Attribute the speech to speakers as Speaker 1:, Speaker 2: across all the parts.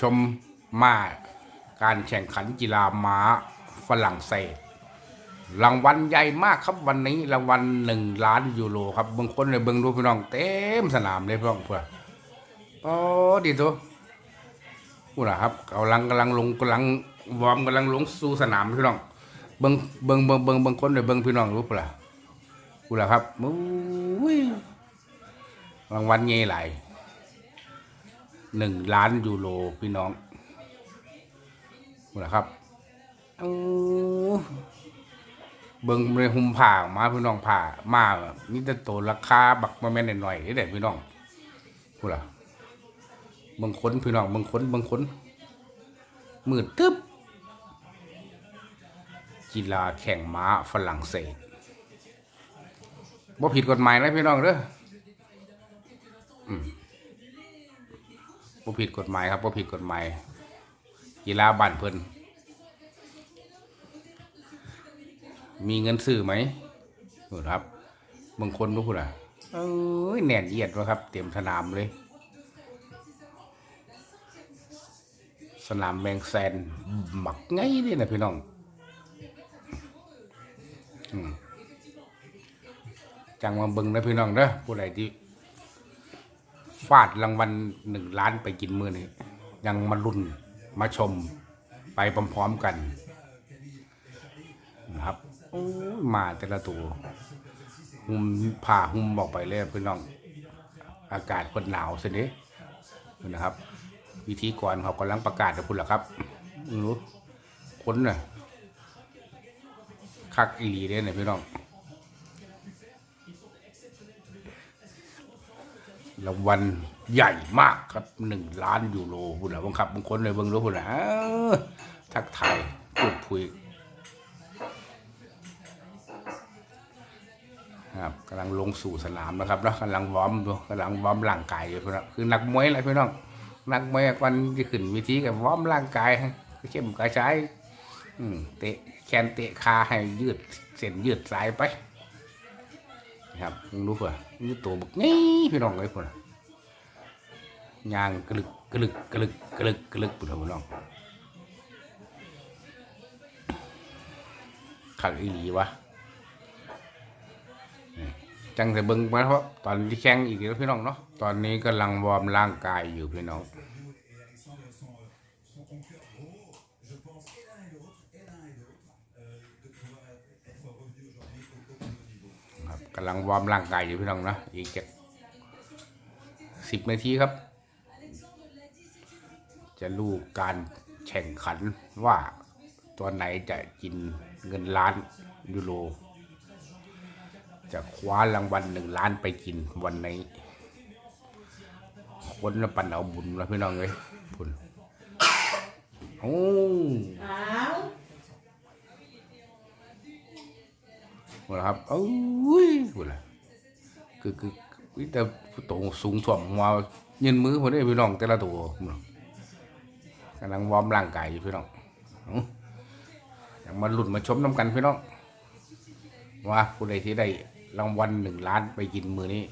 Speaker 1: ชมมาการแข่งขันกีฬาม้าฝรั่งเศส รางวัลใหญ่มากครับวันนี้รางวัลหนึ่งล้านยูโรครับบางคนเลยเบิ่งดูพี่น้องเต็มสนามเลยพี่น้องเพื่อโอ้ดีตัวพูนะครับกำลังกำลังลงกำลังวอร์มกำลังลงสู่สนามพี่น้องเบิ่งเบิ่งเบิ่งเบิ่งบางคนเลยเบิ่งพี่น้องรู้เปล่ะพูนะครับมุ้ยรางวัลใหญ่หลาย หนึ่งล้านยูโรพี่น้องนะครับเอาเบิ่งในหุมผ่ามาพี่น้องผ่ามานี่แต่ตัวราคาบักมาแม่นหน่อยๆนี่แหละพี่น้องพูดล่ะบางคนพี่น้องบางคนบางคนมืดตึ๊บกีฬาแข่งม้าฝรั่งเศสบ่ผิดกฎหมายนะพี่น้องเด้อ บ่ผิดกฎหมายครับบ่ผิดกฎหมายกีฬาบ้านเพิ่นมีเงินซื้อไหมนู่นครับบางคนรู้พุ่นอะเอ้ยแน่นเอียดวะครับ เต็มสนามเลย สนามแมงแซนหมักไงเลยนะพี่น้องอจังมาเบิ่งนะพี่น้องเด้อผู้ใดที่ ฟาดรางวัลหนึ่งล้านไปกินมือนี่ยังมาลุ้นมาชมไปพร้อมๆกันนะครับมาแต่ละตัวหุมผ่าหุมบอกไปเลยพี่น้อง อากาศคนหนาวสินี้นะครับ วิธีก่อนเขากำลังประกาศกับคุณล่ะครับรู้คนน่ะคักอีหลีเด้เนี่ยพี่น้อง รางวัลใหญ่มากครับหนึ่งล้านยูโรคุณล่ะบังคับบางคนเลยเบิ่งรู้คุณล่ะอ้าวทักทายพูดคุยครับกำลังลงสู่สนามนะครับแล้วกำลังวอร์มอยู่กำลังวอร์มร่างกายอยู่พี่น้องคือนักมวยอะไรพี่น้องนักมวยวันที่ขึ้นวิธีกับวอร์มร่างกายเข้มกระชายเตะแขนเตะขาให้ยืดเส้นยืดสายไป นะครับมึงรู้ป่ะนี่ตัวบักนี่พี่น้องเลยพุ่นยางกระลึกกระลึกกระลึกกระลึกกระลึกพุ่นพี่น้องขัดอีหลีวะจังแต่เบิ่งมาเพราะตอนที่แข่งอีกแล้วพี่น้องเนาะตอนนี้กำลังวอร์มร่างกายอยู่พี่น้อง ครับกำลังวอร์มร่างกายอยู่พี่น้องนะอีกจะสิบนาทีครับ จะรู้การแข่งขันว่าตัวไหนจะกินเงินล้านยูโร จะคว้ารางวัลหนึ่งล้านไปกินวันนี้คนละปันเอาบุญแล้วพี่น้องเลยพุ่นโอ้
Speaker 2: อ้าว
Speaker 1: หมดแล้วครับเอ้ยพูดละคือคือวิแต่ตรงสูงถ่วมหัวยืนมือผมได้พี่น้องแต่ละตัวกำลังวอร์มร่างกายอยู่พี่น้องอ้าอยากมาหลุดมาชมน้ำกันพี่น้องว่าผู้ใดที่ได้รางวัลหนึ่งล้านไปกินมือนี้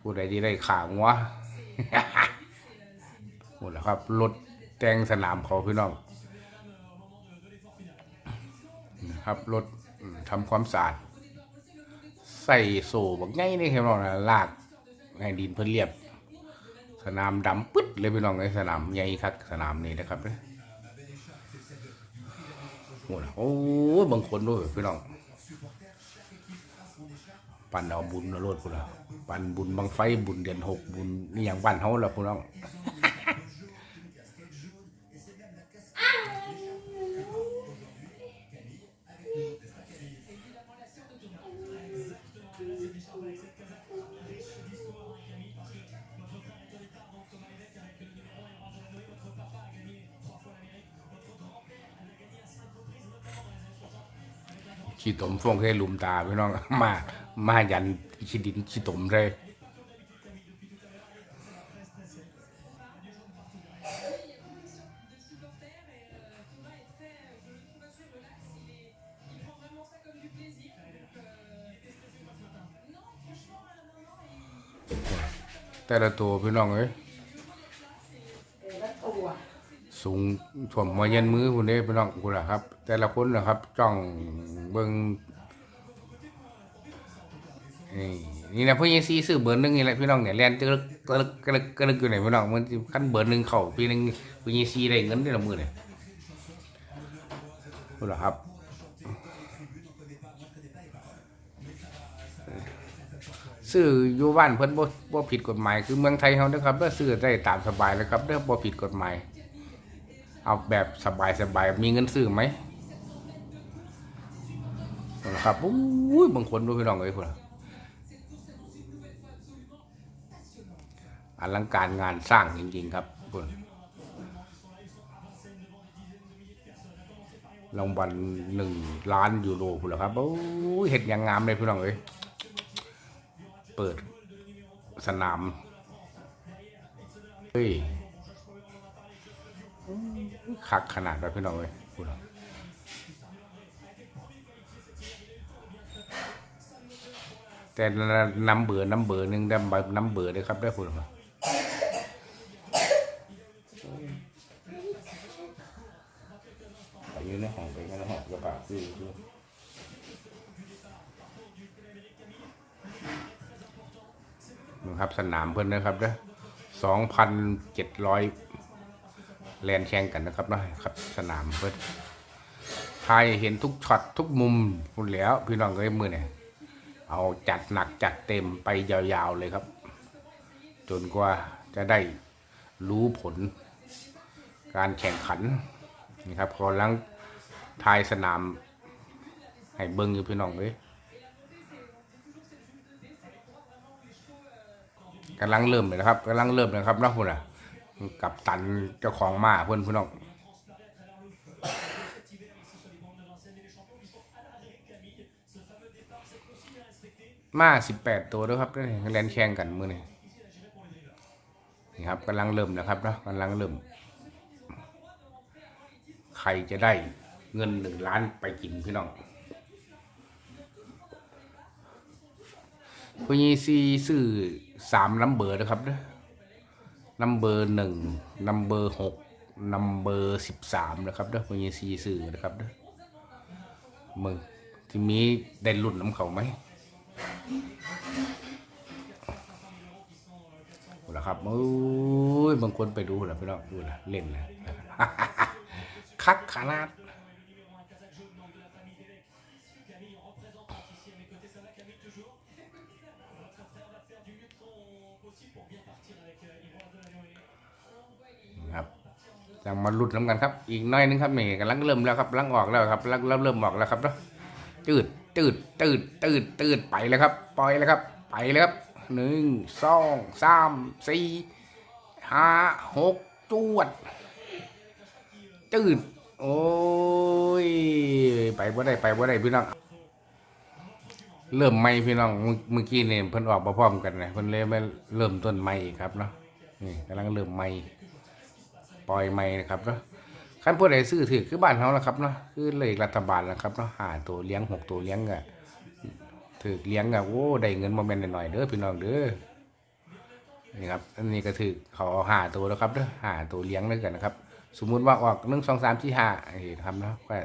Speaker 1: ผู้ใดที่ได้ขางัวหมดแล้วครับรถแต่งสนามเขาพี่น้อง นะครับรถอืมทำความสะอาดใส่โซ่บักไงนี่ครับน้องนะลากให้ดินเพื่อเรียบ สนามดำปึ๊ดเลยพี่น้องในสนามใหญ่คักสนามนี้นะครับโอ้โหบางคนด้วยพี่น้องปั่นเอาบุญเอาโลดพุ่นละปั่นบุญบังไฟบุญเดือนหกบุญนี่อย่างบ้านเขาละพี่น้อง ขี้ตมฟงแค่ลุมตาพี่น้อง มามายันขี้ดินขี้ตมเลยแต่ละตัวพี่น้องเอ้ยสูงถ่วมมาเย็นมือคุณเด้พี่น้องคุณล่ะครับ แต่ละคนนะครับจ้อง เบิ่งนี่นะพี่ยังซีซื้อเบอร์หนึงนี่แหละพี่น้องเนี่ยแลนตึกตึกกระลึกกระลึกอยู่ไหนพี่น้องมันขั้นเบอร์หนึ่งเข้าปีหนึงพี่ยังซีได้เงินได้ละมือเลยคุณล่ะครับซื้ออยู่บ้านเพิ่นบ่บ่ผิดกฎหมายคือเมืองไทยเฮาเด้อครับเด้อซื้อได้ตามสบายเลยครับเด้อบ่ผิดกฎหมาย เอาแบบสบายสบายมีเงินซื้อไหม นะครับอุ้ยบางคนดูพี่น้องเอ้ยพุ่นอลังการงานสร้างจริง ๆ ครับพุ่นรางวัลหนึ่งล้านยูโรพุ่นละครับโอ้ยเห็ดอย่างงามเลยพี่น้องเอ้ยเปิดสนามเฮ้ยคักขนาดแบบพี่น้องเลยพูดเอ แต่น้ำเบื่อน้ำเบื่อหนึ่งน้ำน้ำเบื่อเลยครับได้พูดมาไปยืนในห้องไปกันในห้องกระบะคือคือนะครับสนามเพื่อนนะครับเด้อสองพันเจ็ดร้อยแลนแข่งกันนะครับนะครับ สนามเพื่อนทายเห็นทุกช็อตทุกมุมพูดแล้ว พี่น้องก็ยมือเนี่ย เอาจัดหนักจัดเต็มไปยาวๆเลยครับ จนกว่าจะได้รู้ผล การแข่งขันนี่ครับพอลังทายสนาม ให้เบิ้งอยู่พี่น้องเลยกำลังเริ่มเลยนะครับกำลังเริ่มนะครับนะคุณอะ กับตันเจ้าของมาเพื่อนพี่น้อง มาสิบแปดตัวด้วยครับนี่แลนแข่งกันมือนี่นี่ครับกำลังเริ่มนะครับนะกำลังเริ่ม ใครจะได้เงินหนึ่งล้านไปกินพี่น้องพญีซีซื้อสามนัมเบอร์นะครับเด้อนัมเบอร์หนึ่งนัมเบอร์หกนัมเบอร์สิบสามนะครับเด้อพญีซีซื้อนะครับเด้อมึงที่มีได้รุ่นน้ำเขาไหม ดูละครับโอ้ยบางคนไปดูนะพี่น้องดูนะเล่นนะคักขนาดครับยังมาลุ้นน้ำกันครับ อีกน้อยนึงครับนี่กำลังเริ่มแล้วครับกำลังออกแล้วครับกำลังเริ่มเริ่มออกแล้วครับเนาะตืดตืดตืดตืดตืดไปแล้วครับ ปล่อยแล้วครับ ไปแล้วครับ หนึ่งสองสามสี่ห้าหกจวด ตืดโอ้ย ไปบ่ได้ไปบ่ได้พี่น้อง เริ่มไม่พี่น้องเมื่อกี้เนี่ยเพิ่นออกมาพร้อมกันนะเพิ่นเลยมาเริ่มต้นไม่ครับเนาะนี่กำลังเริ่มไม่ปล่อยไม่นะครับเนาะขั้นผู้ใดซื้อถือคือบ้านเขาละครับเนาะคือเลขรัฐบาลนะครับเนาะหาตัวเลี้ยงหกตัวเลี้ยงอะ ถือเลี้ยงอะโอ้ได้เงินมาแม่นหน่อยเด้อพี่น้องเด้อนี่ครับอันนี้ก็ถือเขาเอหาตัวแล้วครับเด้อหาตัวเลี้ยงด้วยกันนะครับ สมมุติว่าออกหนึ่งสองสามสี่ห้าเห็นครับเนาะก็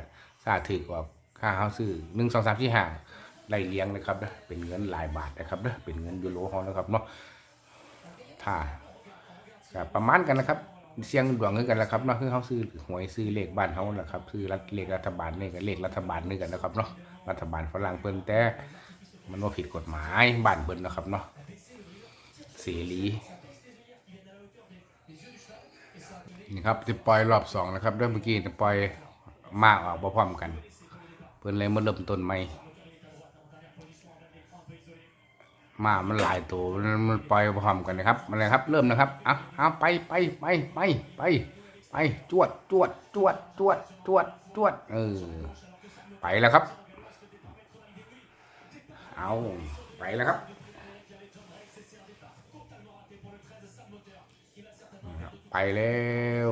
Speaker 1: ถ้าถือออกค่าเขาซื้อหนึ่งสองสามสี่ห้าไล่เลี้ยงนะครับเด้อเป็นเงินหลายบาทนะครับเด้อเป็นเงินยูโรเขานะครับเนาะถ้าประมาณกันนะครับเสียงดวงคือกันแหละครับเนาะคือเขาซื้อหวยซื้อเลขบ้านเขาแหละครับซื้อรัฐเลขรัฐบาลนี่กับเลขรัฐบาลนี่กันนะครับเนาะรัฐบาลฝรั่งเพิ่นแต่ มันว่าผิดกฎหมายบ้านเพิ่นนะครับเนาะเสรีนี่ครับจะปล่อยรอบสองนะครับเริ่มเมื่อกี้จะปล่อยมากออกพร้อมกัน เพิ่อนเลยมาเริ่มต้นใหม่มามันหลายตัวมันมันปล่อยพร้อมกันนะครับมาเลยครับ เริ่มนะครับอาเอาไปไปไปไปไปไปจวดจวดจวดจวดจวดจวดเออไปแล้วครับ เอาไปแล้วครับไปแล้ว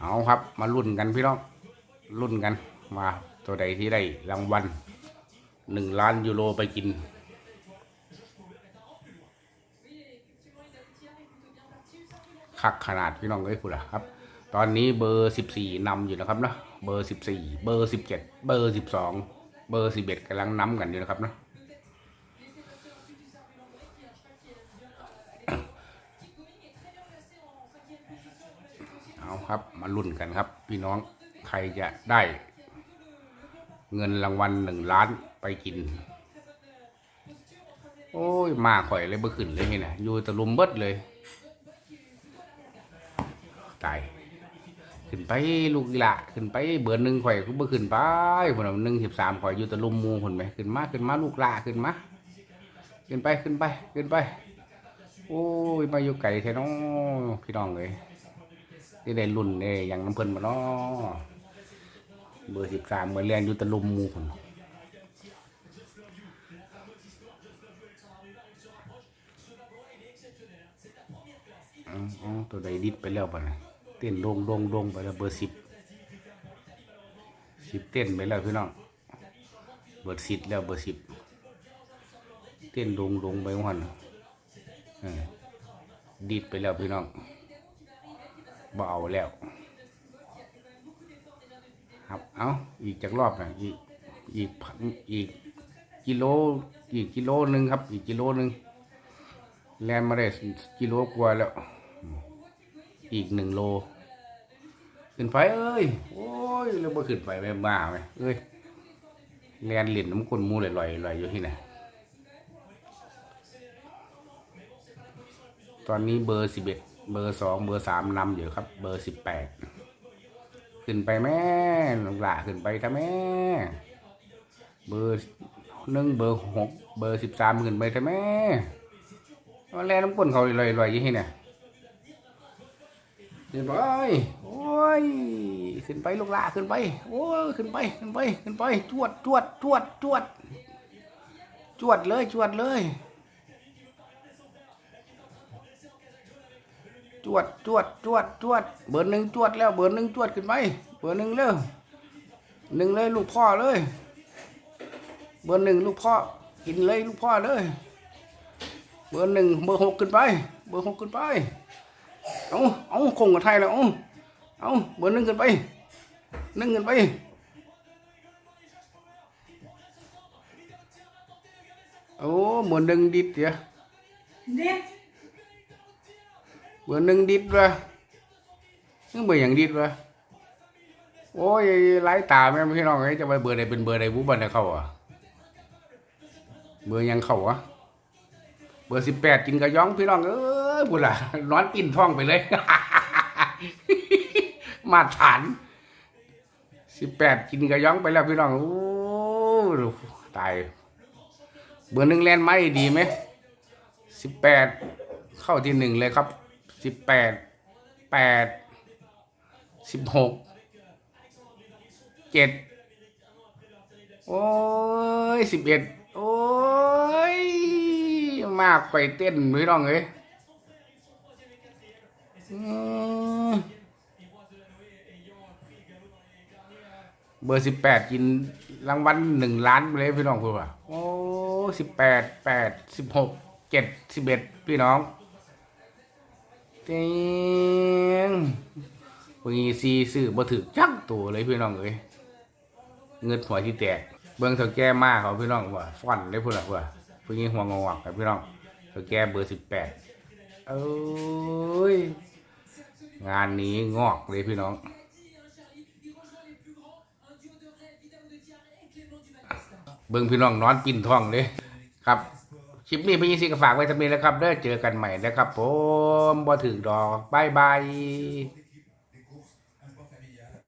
Speaker 1: เอาครับมาลุ้นกันพี่น้องลุ้นกันมาตัวใดที่ได้รางวัลหนึ่งล้านยูโรไปกิน คักขนาดพี่น้องเอ้ยคุณล่ะครับ ตอนนี้เบอร์สิบสี่นำอยู่นะครับเนาะ เบอร์สิบสี่เบอร์สิบเจ็ดเบอร์สิบสองเบอร์สิบเอ็ดกำลังน้ำกันอยู่นะครับเนาะเอาครับมาลุ้นกันครับ พี่น้องใครจะได้ เงินรางวัลหนึ่งล้านไปกิน โอ้ย มาข่อยเลยเบ่ขึ้นเลยนี่นะอยู่ตะลุมเบิดเลย ตาย ขึ้นไปลูกละขึ้นไปเบอร์หนึ่งข่อยก็บ่ขึ้นไปคนหนึ่งสิบสามข่อยอยู่ตะลุมมูคนไหมขึ้นมาขึ้นมาลูกละขึ้นมาขึ้นไปขึ้นไปขึ้นไป โอ้ยมาอยู่ไก่แท้น้องพี่น้องเลยที่ได้รุ่นเอ้อย่างน้ำเพิ่นมาเนาะเบอร์สิบสามเมื่อเรียนอยู่ตะลุมมูคนอ๋อตัวใดดิดไปแล้วปะเนะ เต้นโดงโดงโดงไปแล้วเบอร์สิบสิบเต้นไปแล้วพี่น้องเบอร์สิบแล้วเบอร์สิบเต้นโดงโดงไปวันดิดไปแล้วพี่น้องเอาแล้วครับเอาอีกจากรอบหน่อยอีกอีกพันอีกกิโลอีกกิโลหนึ่งครับ อีกกิโลหนึ่งแลนมาได้กิโลกว่าแล้ว อีกหนึ่งโล ขึ้นไปเอ้ย โอ้ยแล้วบ่ขึ้นไปแม่บ้าไหมเอ้ยแลนเหรียญน้ำก้นมูลอยลอยลอยอยู่ที่ไหนตอนนี้เบอร์สิบเอ็ดเบอร์สองเบอร์สามนำอยู่ครับ เบอร์สิบแปดขึ้นไปแม่ลงหละขึ้นไปถ้าแม่ เบอร์หนึ่งเบอร์หกเบอร์สิบสามขึ้นไปถ้าแม่แลนน้ำก้นเขาลอยลอยอยู่ที่ไหน ขึ้นไปโอ้ย ขึ้นไปลูกหละขึ้นไป โอ้ยขึ้นไป ขึ้นไป ขึ้นไป จวด จวด จวด จวด จวดเลย จวดเลย จวด จวด จวด จวด เบอร์หนึ่งจวดแล้ว เบอร์หนึ่งจวดขึ้นไป เบอร์หนึ่งเร็วหนึ่งเลยลูกพ่อเลย เบอร์หนึ่งลูกพ่อ กินเลยลูกพ่อเลย เบอร์หนึ่งเบอร์หกขึ้นไป เบอร์หกขึ้นไป เอาเอาคงกับไทยแล้วเอาเอาเบอร์หนึ่งขึ้นไปหนึ่งขึ้นไปโอ้เบอร์หนึ่งดิดเดี๋ยว
Speaker 2: เด็ด
Speaker 1: เบอร์หนึ่งดิดวะนี่เบอร์อย่างดิดวะโอ้ยไล่ตาแม่พี่น้องไอ้จะไปเบอร์ใดเป็นเบอร์ใดบุบันเข้าอะเบอร์หยังเข้าอะเบอร์สิบแปดกินกระย้องพี่น้องเอ้ ยบุล่ะนอนกินท้องไปเลย มาฐานสิบแปดกินกระย้องไปแล้วพี่น้องโอ้ตายเบอร์หนึ่งแลนด์ไม่ดีไหมสิบแปดเข้าที่หนึ่งเลยครับสิบแปดแปดสิบหกเจ็ดโอ้ยสิบเอ็ดโอ้ยมากไปเต้นพี่น้องเอ้ย เบอร์สิบแปดกินรางวัลหนึ่งล้านไปเลยพี่น้องคุณป่ะโอ้สิบแปดแปดสิบหกเจ็ดสิบเอ็ดพี่น้องเต็งปีซีซื้อบ่ถือจักตัวเลยพี่น้องเอ้ยเงินหัวที่แตก เบิ่งเท่าแก่มากเขาพี่น้องว่าฟันได้พูดหรอว่าพี่นี้หัวงอกครับพี่น้องเท่าแก่เบอร์สิบแปดเอ้ย งานนี้งอกเลยพี่น้อง เบิ้งพี่น้องนอนปิ่นท้องเลยครับคลิปนี้พี่ยี่สิกฝากไว้ทำนี้แล้วครับเด้อเจอกันใหม่นะครับ ผมบ่ถึงดอกบายบาย